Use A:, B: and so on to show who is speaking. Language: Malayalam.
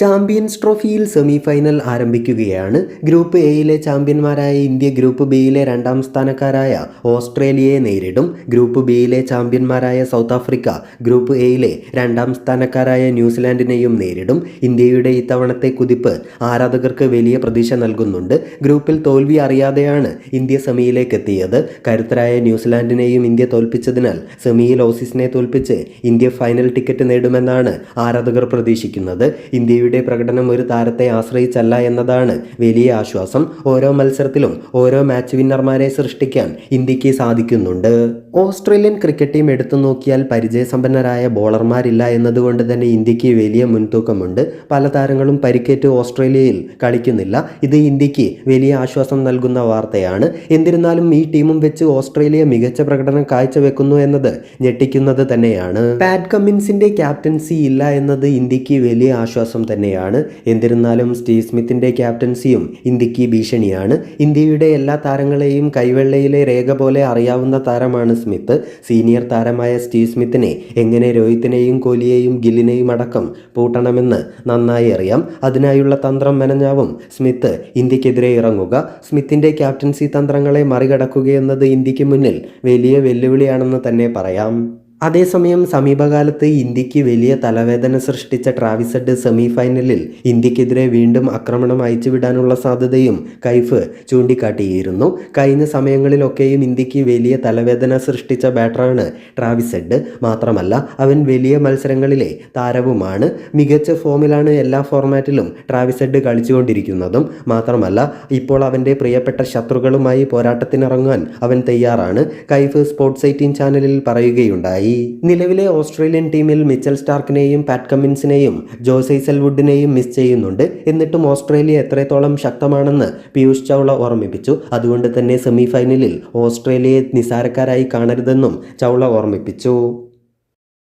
A: ചാമ്പ്യൻസ് ട്രോഫിയിൽ സെമി ഫൈനൽ ആരംഭിക്കുകയാണ്. ഗ്രൂപ്പ് എയിലെ ചാമ്പ്യന്മാരായ ഇന്ത്യ ഗ്രൂപ്പ് ബിയിലെ രണ്ടാം സ്ഥാനക്കാരായ ഓസ്ട്രേലിയയെ നേരിടും. ഗ്രൂപ്പ് ബിയിലെ ചാമ്പ്യന്മാരായ സൗത്ത് ആഫ്രിക്ക ഗ്രൂപ്പ് എയിലെ രണ്ടാം സ്ഥാനക്കാരായ ന്യൂസിലാൻഡിനെയും നേരിടും. ഇന്ത്യയുടെ ഇത്തവണത്തെ കുതിപ്പ് ആരാധകർക്ക് വലിയ പ്രതീക്ഷ നൽകുന്നുണ്ട്. ഗ്രൂപ്പിൽ തോൽവി അറിയാതെയാണ് ഇന്ത്യ സെമിയിലേക്ക് എത്തിയത്. കരുത്തരായ ന്യൂസിലാൻഡിനെയും ഇന്ത്യ തോൽപ്പിച്ചതിനാൽ സെമിയിൽ ഓസീസിനെ തോൽപ്പിച്ച് ഇന്ത്യ ഫൈനൽ ടിക്കറ്റ് നേടുമെന്നാണ് ആരാധകർ പ്രതീക്ഷിക്കുന്നത്. ഇന്ത്യയുടെ പ്രകടനം ഒരു താരത്തെ ആശ്രയിച്ചല്ല എന്നതാണ് വലിയ ആശ്വാസം. ഓരോ മത്സരത്തിലും ഓരോ മാച്ച് വിന്നർമാരെ സൃഷ്ടിക്കാൻ ഇന്ത്യയ്ക്ക് സാധിക്കുന്നുണ്ട്. ഓസ്ട്രേലിയൻ ക്രിക്കറ്റ് ടീം എടുത്തു നോക്കിയാൽ പരിചയസമ്പന്നരായ ബോളർമാരില്ല എന്നതുകൊണ്ട് തന്നെ ഇന്ത്യയ്ക്ക് വലിയ മുൻതൂക്കമുണ്ട്. പല താരങ്ങളും പരിക്കേറ്റ് ഓസ്ട്രേലിയയിൽ കളിക്കുന്നില്ല. ഇത് ഇന്ത്യയ്ക്ക് വലിയ ആശ്വാസം നൽകുന്ന വാർത്തയാണ്. എന്നിരുന്നാലും ഈ ടീമും വെച്ച് ഓസ്ട്രേലിയ മികച്ച പ്രകടനം കാഴ്ചവെക്കുന്നു എന്നത് ഞെട്ടിക്കുന്നത് തന്നെയാണ്. പാറ്റ് കമ്മിൻസിന്റെ ക്യാപ്റ്റൻസി ഇല്ല എന്നത് ഇന്ത്യയ്ക്ക് വലിയ ആശ്വാസം തന്നെയാണ്. എന്നിരുന്നാലും സ്റ്റീവ് സ്മിത്തിന്റെ ക്യാപ്റ്റൻസിയും ഇന്ത്യയ്ക്ക് ഭീഷണിയാണ്. ഇന്ത്യയുടെ എല്ലാ താരങ്ങളെയും കൈവെള്ളയിലെ രേഖ പോലെ അറിയാവുന്ന താരമാണ് സ്മിത്ത്. സീനിയർ താരമായ സ്റ്റീവ് സ്മിത്തിനെ എങ്ങനെ രോഹിത്തിനെയും കോഹ്ലിയെയും ഗില്ലിനെയും അടക്കം പൂട്ടണമെന്ന് നന്നായി അറിയാം. അതിനായുള്ള തന്ത്രം മെനഞ്ഞാവും സ്മിത്ത് ഇന്ത്യക്കെതിരെ ഇറങ്ങുക. സ്മിത്തിന്റെ ക്യാപ്റ്റൻസി തന്ത്രങ്ങളെ മറികടക്കുകയെന്നത് ഇന്ത്യയ്ക്ക് മുന്നിൽ വലിയ വെല്ലുവിളിയാണെന്ന് തന്നെ പറയാം. അതേസമയം സമീപകാലത്ത് ഇന്ത്യയ്ക്ക് വലിയ തലവേദന സൃഷ്ടിച്ച ട്രാവിസഡ് സെമി ഫൈനലിൽ ഇന്ത്യക്കെതിരെ വീണ്ടും ആക്രമണം അയച്ചുവിടാനുള്ള സാധ്യതയും കൈഫ് ചൂണ്ടിക്കാട്ടിയിരുന്നു. കഴിഞ്ഞ സമയങ്ങളിലൊക്കെയും ഇന്ത്യയ്ക്ക് വലിയ തലവേദന സൃഷ്ടിച്ച ബാറ്ററാണ് ട്രാവിസഡ്. മാത്രമല്ല അവൻ വലിയ മത്സരങ്ങളിലെ താരവുമാണ്. മികച്ച ഫോമിലാണ് എല്ലാ ഫോർമാറ്റിലും ട്രാവിസഡ് കളിച്ചുകൊണ്ടിരിക്കുന്നതും. മാത്രമല്ല ഇപ്പോൾ അവന്റെ പ്രിയപ്പെട്ട ശത്രുക്കളുമായി പോരാട്ടത്തിനിറങ്ങാൻ അവൻ തയ്യാറാണ്. കൈഫ് സ്പോർട്സ് എയ്റ്റീൻ ചാനലിൽ പറയുകയുണ്ടായി. നിലവിലെ ഓസ്ട്രേലിയൻ ടീമിൽ മിച്ചൽ സ്റ്റാർക്കിനെയും പാറ്റ് കമ്മിൻസിനെയും ജോസൈസൽ വുഡിനെയും മിസ് ചെയ്യുന്നുണ്ട്. എന്നിട്ടും ഓസ്ട്രേലിയ എത്രത്തോളം ശക്തമാണെന്ന് പീയൂഷ് ചൗള ഓർമ്മിപ്പിച്ചു. അതുകൊണ്ട് തന്നെ സെമി ഫൈനലിൽ ഓസ്ട്രേലിയയെ നിസാരക്കാരായി കാണരുതെന്നും ചൗള ഓർമ്മിപ്പിച്ചു.